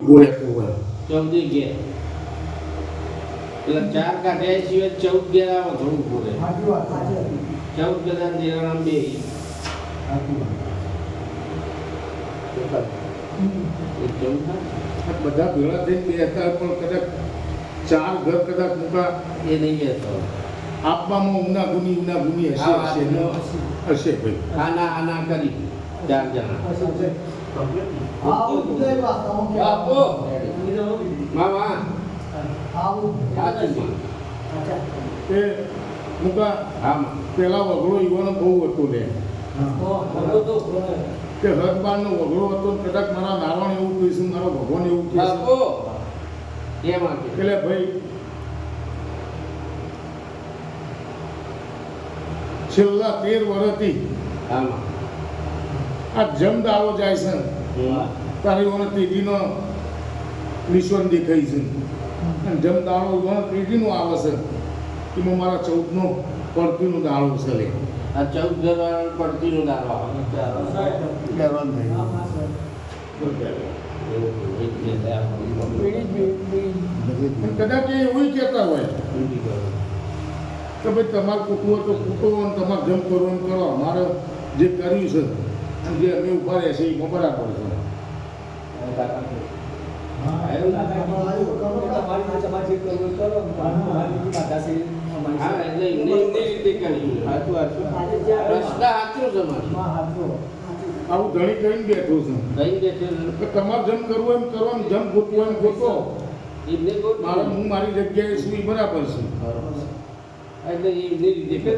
ગોળે કહેવાય. ચૌદી ઘેર એટલે ચાર કાઢ્યા સિવાય ચૌદ ગેર આવે થોડું પૂરે. ચૌદ કદાચ દેરાણા બે. બધા ભેળા થઈને બે હતા પણ કદાચ ચાર ઘર કદાચ મોટા એ નહીં કહેતો આપવામાં ઉના ગુની ઉના ગુની હશે હા, હશે હશે. ભાઈ. આના આના કરી. ચાર જણા. હતો કદાચ મારા નારાયણ એવું કહીશું મારા ભગવાન એવું કહેશે એટલે ભાઈ છેલ્લા તેર વર્ષથી આ જમ દાવો જાય છે. તારે ઓને તેજીનો નિશ્વન દેખાય છે. જમ દાડો ઓને તેજીનો આવે છે. એમાં મારા ચૌદનો પડતીનો દાડો છે. લે આ ચૌદ ઘર વાળા પડતી નું દારો આવે કદાચ એવું કહેતા હોય કે ભાઈ તમારે કૂટવું હોય તો કૂટો અને તમારે જમ કરવું કરો. અમારે જે કર્યું છે જે અમે ઊભા રહ્યા છે એમાં બરાબર છે આવું ધણી કરીને બેઠો છું. કઈ કે તમારે જમ કરવું એમ કરો જમ ગોતવું એમ ગોતો. કોઈ મારે હું મારી જગ્યાએ છું એ બરાબર છે. એટલે એ રીતે